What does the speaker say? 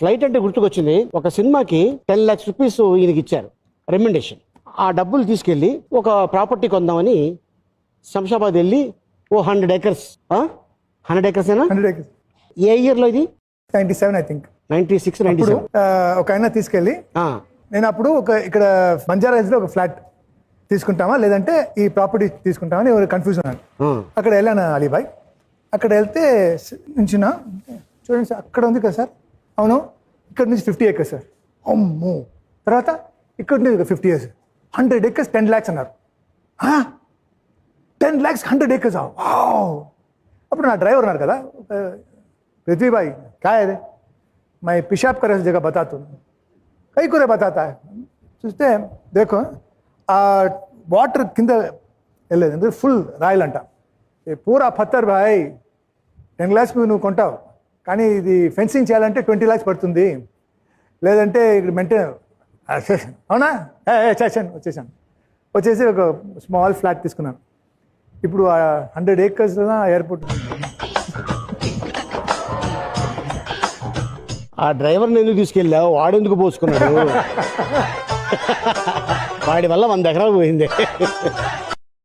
Flight అంటే గుర్తుకొచ్చింది. ఒక సినిమాకి టెన్ లాక్స్ రూపీస్ ఈయనకి ఇచ్చారు రెమెండేషన్ ఆ డబ్బులు తీసుకెళ్ళి ఒక ప్రాపర్టీ కొందామని శంషాబాద్ వెళ్ళి ఓ హండ్రెడ్ ఏకర్స్ హండ్రెడ్ ఏకర్స్ ఏనా? హండ్రెడ్ ఏకర్స్ ఏ ఇయర్లో ఇది? Ninety seven I think ninety six ninety seven ఒక ఆయన తీసుకెళ్ళి నేను అప్పుడు ఒక ఇక్కడ బంజారా హిల్స్లో ఒక ఫ్లాట్ తీసుకుంటామా? లేదంటే ఈ ప్రాపర్టీ తీసుకుంటామా అని కన్ఫ్యూజన్ ఉన్నాను అక్కడ వెళ్ళాను అలీబాయ్. అక్కడ వెళ్తే స- నుంచిన చూడండి సార్ అక్కడ ఉంది కదా సార్. అవును? ఇక్కడ నుంచి ఫిఫ్టీ ఎక్కర్స్ సార్. అమ్మో. తర్వాత ఇక్కడ నుంచి fifty years. Hundred acres ten lakhs అన్నారు. టెన్ ల్యాక్స్ హండ్రెడ్ ఎకర్స్ అప్పుడు నా డ్రైవర్ ఉన్నారు కదా పృథ్వీభాయ్ కాయ అదే? మై పిషాబ్ కరే జగ బతాతు. కై కూరే బతాతా? చూస్తే దేకో ఆ వాటర్ కింద వెళ్ళలేదు ఫుల్ ఫుల్ రాయలంట. పూరా పత్తర్ భాయ్. టెన్ గ్లాస్ నువ్వు కొంటావు. కానీ ఇది ఫెన్సింగ్ చేయాలంటే ట్వంటీ ల్యాక్స్ పడుతుంది. లేదంటే ఇక్కడ మెయింటైన్ అవునా? చేశాను వచ్చేసాను. వచ్చేసి ఒక స్మాల్ ఫ్లాట్ తీసుకున్నాను. ఇప్పుడు హండ్రెడ్ ఏకర్స్ ఎయిర్పోర్ట్ ఆ డ్రైవర్ని ఎందుకు తీసుకెళ్ళావు వాడెందుకు పోసుకున్నాడు? వాడి వల్ల వంద ఎకరాలు పోయింది.